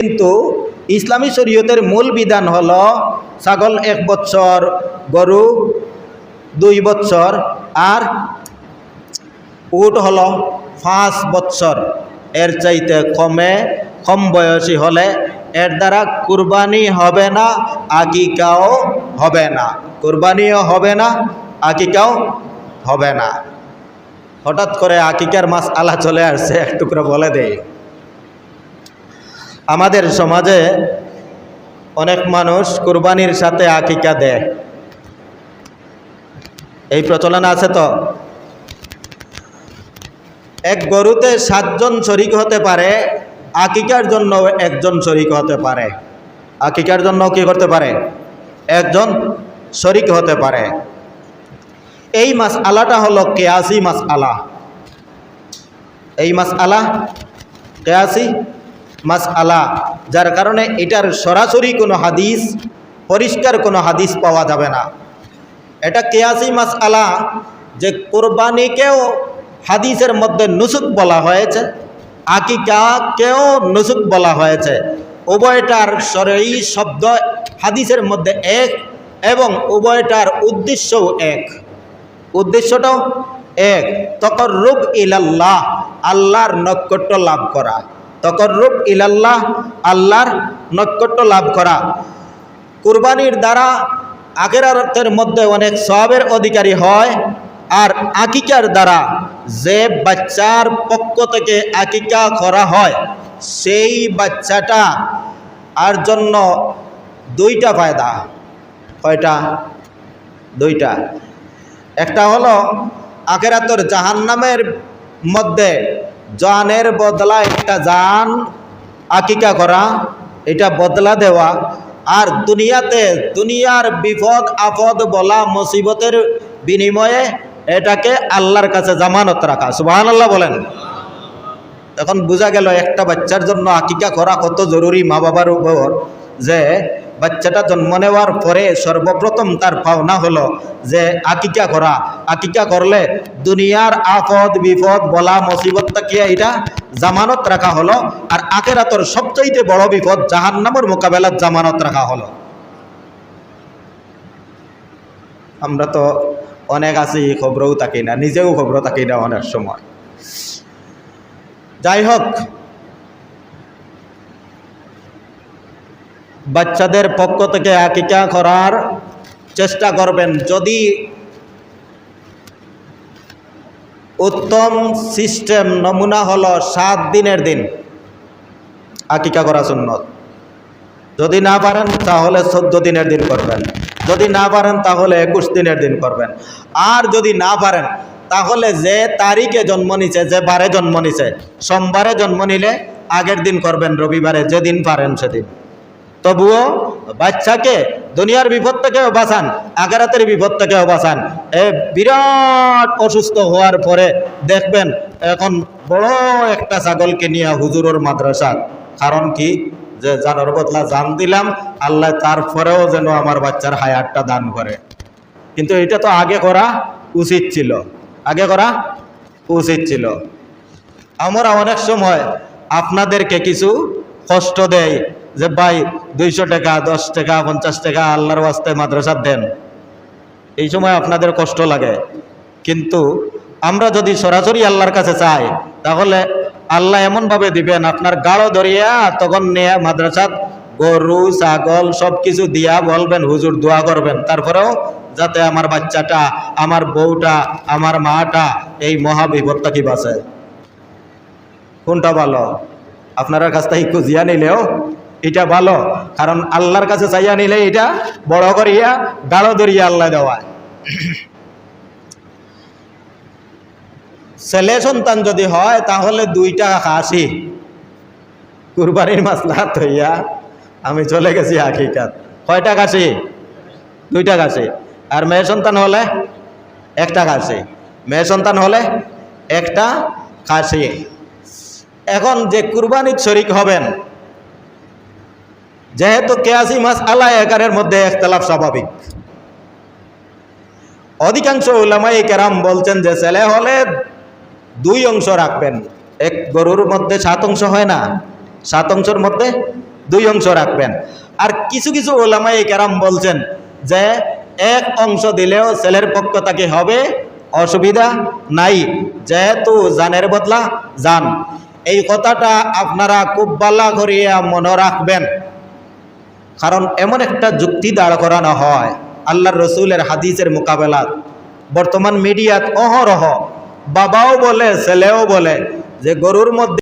কিন্তু ইসলামী শরীয়তের মূল বিধান হল ছাগল এক বছর গরু দুই বছর আর উট হল পাঁচ বছর এর চাইতে কমে, কম বয়সী হলে এর দ্বারা কুরবানি হবে না, আকিকাও হবে না। কুরবানিও হবে না, আকিকাও হবে না। হঠাৎ করে আকিকার মাছ আলা চলে আসছে একটু করে বলে দেই। আমাদের সমাজে অনেক মানুষ কুরবানির সাথে আকিকা দেয়। এই প্রচলন আছে তো? এক গরুতে সাতজন শরিক হতে পারে, আকিকার জন্য একজন শরিক হতে পারে। আকিকার জন্য কি করতে পারে? একজন শরিক হতে পারে। এই মাস আলাটা হলো কেয়াসি মাস আলা এই মাস আলা কেয়াসি মাস আলা যার কারণে এটার সরাসরি কোনো হাদিস, পরিষ্কার কোনো হাদিস পাওয়া যাবে না। এটা কেয়াসি মাস আলা যে কোরবানিকেও হাদিসের মধ্যে নুসুক বলা হয়েছে আকিকাকেও নুসুক বলা হয়েছে। উভয়টার সরেই শব্দ হাদিসের মধ্যে এক এবং উভয়টার উদ্দেশ্যও এক। উদ্দেশ্যটাও এক। তকররূপ ইলাল্লাহ, আল্লাহর নৈকট্য লাভ করা। তকররূপ ইলাল্লাহ, আল্লাহর নৈকট্য লাভ করা। কুরবানির দ্বারা আগেরাতের মধ্যে অনেক সবের অধিকারী হয় আর আকিকার দ্বারা যে বাচ্চার পক্ষ থেকে আকিকা করা হয়, সেই বাচ্চাটা আর জন্য দুইটা ফায়দা। কয়টা? দুইটা। একটা হলো আখেরাতর জাহান্নামের মধ্যে জানের বদলা একটা জান, আকিকা করা, এটা বদলা দেওয়া। আর দুনিয়াতে দুনিয়ার বিপদ আপদ, বলা, মুসিবতের বিনিময়ে এটাকে আল্লাহর কাছে জামানত রাখা। সুবাহান আল্লাহ বলেন। এখন বোঝা গেল একটা বাচ্চার জন্য আকিকা করা কত জরুরি মা বাবার উপর যে বাচ্চাটা জন্ম নেওয়ার পরে সর্বপ্রথম তার পাওনা হলো যে আকিকা করা। আকিকা করলে দুনিয়ার আপদ, বিপদ, বলা মুসিবতটাকে এটা জামানত রাখা হলো। আর আখেরাতর সবচাইতে বড় বিপদ জাহান্নামের মোকাবেলার জামানত রাখা হলো। আমরা তো অনেক আছি, খবরও থাকি না, নিজেও খবর থাকি না অনেক সময়। যাই হোক বাচ্চাদের পক্ষ থেকে আকিকা করার চেষ্টা করবেন। যদি উত্তম সিস্টেম নমুনা হলো সাত দিনের দিন, আকিকা করা সুন্নত। যদি না পারেন, তাহলে চোদ্দ দিনের দিন করবেন। যদি না পারেন, তাহলে একুশ দিনের দিন করবেন। আর যদি না পারেন, তাহলে যে তারিখে জন্ম নিছে, যে বারে জন্ম নিছে, সোমবারে জন্ম নিলে আগের দিন করবেন, রবিবারে যেদিন পারেন সেদিন। তবুও বাচ্চাকে দুনিয়ার বিপদ থেকেও বাঁচান আগারাতের বিপদ থেকেও বাঁচান। এ বিরাট অসুস্থ হওয়ার পরে দেখবেন এখন বড় একটা ছাগলকে নিয়ে হুজুরের মাদ্রাসা। কারণ কি? যে জানোর বদলা জান দিলাম, আল্লাহ তারপরেও যেন আমার বাচ্চার হায়ারটা দান করে। কিন্তু এটা তো আগে করা উচিত ছিল। আগে করা উচিত ছিল। আমরা অনেক সময় আপনাদেরকে কিছু কষ্ট দেয় যে ভাই, দুইশো টাকা, দশ টাকা, পঞ্চাশ টাকা, আল্লাহর ওয়াস্তে মাদ্রাসা দেন। এই সময় আপনাদের কষ্ট লাগে। কিন্তু আমরা যদি সরাসরি আল্লাহর কাছে চাই, তাহলে আল্লাহ এমনভাবে দিবেন, আপনার গাঢ় ধরিয়া তখন নিয়ে মাদ্রাসাত গরু, ছাগল সব কিছু দিয়া বলবেন, হুজুর, দোয়া করবেন। তারপরেও যাতে আমার বাচ্চাটা, আমার বউটা, আমার মাটা এই মহাবিপদটা কি বাঁচে কোনটা ভালো? আপনার কাছ থেকে খুঁজিয়া নিলেও এটা ভালো, কারণ আল্লাহর কাছে চাইয়া নিলে এটা বড় করিয়া গাঢ় ধরিয়া আল্লাহ দেওয়া ছেলে সন্তান যদি হয়, তাহলে দুইটা খাসি কুরবানির মাসলা হইয়া আমি চলে গেছি হাকিকাত। কয়টা খাসি দুইটা খাসি আর মেয়ে সন্তান হলে একটা খাসি মেয়ে সন্তান হলে একটা খাসি এখন যে কুরবানির শরিক হবেন যেহেতু কেয়াসি মাস আল্লাহ একারের মধ্যে একতলাফ স্বাভাবিক। অধিকাংশ উলামাই কেরাম বলছেন যে ছেলে হলে দুই অংশ রাখবেন। এক গরুর মধ্যে সাত অংশ হয় না, সাত অংশের মধ্যে দুই অংশ রাখবেন। আর কিছু কিছু ওলামাই কেরাম বলছেন যে এক অংশ দিলেও ছেলের পক্ষ তাকে হবে, অসুবিধা নাই, যেহেতু জানের বদলা জান। এই কথাটা আপনারা খুব বালা করিয়া মনে রাখবেন। কারণ এমন একটা যুক্তি দাঁড় করানো হয়। আল্লাহর রসুলের হাদিসের মোকাবেলা বর্তমান মিডিয়াত অহরহ বাবাও বলে, ছেলেও বলে যে গরুর মধ্যে